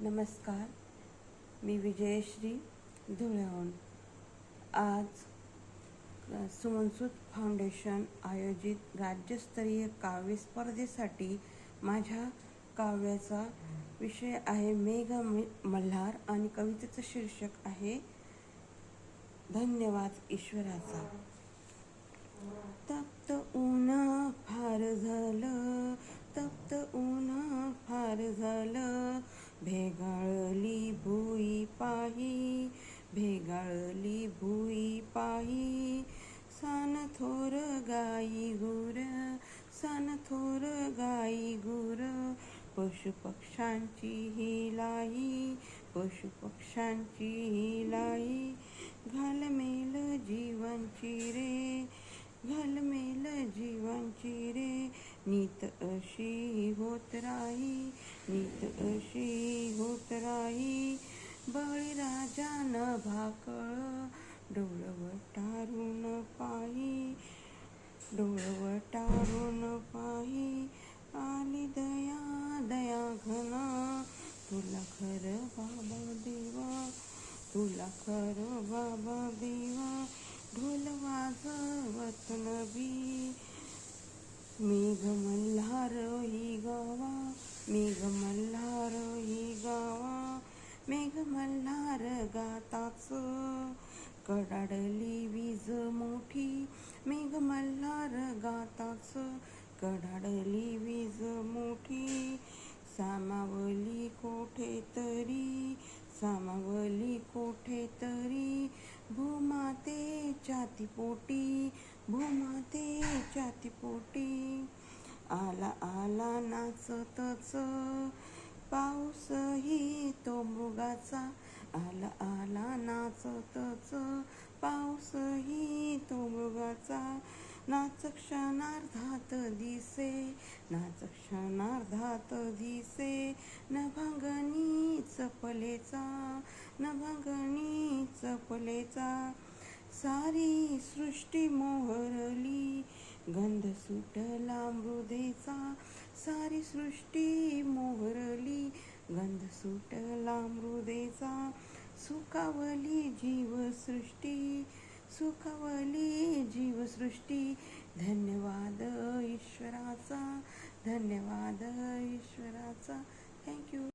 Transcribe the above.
नमस्कार मी विजयश्री धुळ्याहून आज सुमनसूत फाउंडेशन आयोजित राज्यस्तरीय काव्य स्पर्धेसाठी माझ्या काव्याचा विषय आहे मेघ मल्हार आणि कवितेचं शीर्षक आहे धन्यवाद ईश्वराचा. तप्त ऊन भुई पाही थोर गाई गुर सन थोर गाई गुर। पशुपक्ष्यांची ही लाई पशुपक्ष्यांची ही लाई घालमेल जीवन रे घालमेल जीवन रे। नीत अशी होत राही नीत अशी होत राही। बळीराजा न भाकळ डोळवटारून पाही डोळवटारून पाही आली दया दया घना. तुला खर बाबा देवा तुला खर बाबा देवा ढोल वाजवत नबी मेघ मल्हार ही गावा मेघ मल्हार ही गावा. मेघ मल्हार गाताच कडाडली वीज मोठी मेघ मल्हार गाताच. कडाडली वीज मोठी सामावली कोठे तरी सामावली कोठे तरी भूमाते छातीपोटी भूमाते छातीपोटी आला आला नाचतच. पाऊसही तो मृगाचा आला आला नाचतच पाऊसही तो मृगाचा नाच क्षणार्धात दिसे. नाच क्षणार्धात दिसे. नभांगणी चपलेचा नभंगनी चपलेचा सारी सृष्टी मोहरली. गंध सुटला मृदेचा. सारी सृष्टी मोहरली. गंध सुटला मृदेचा. सुखावली जीवसृष्टी सुखावली जीवसृष्टी. धन्यवाद ईश्वराचा धन्यवाद ईश्वराचा. थँक्यू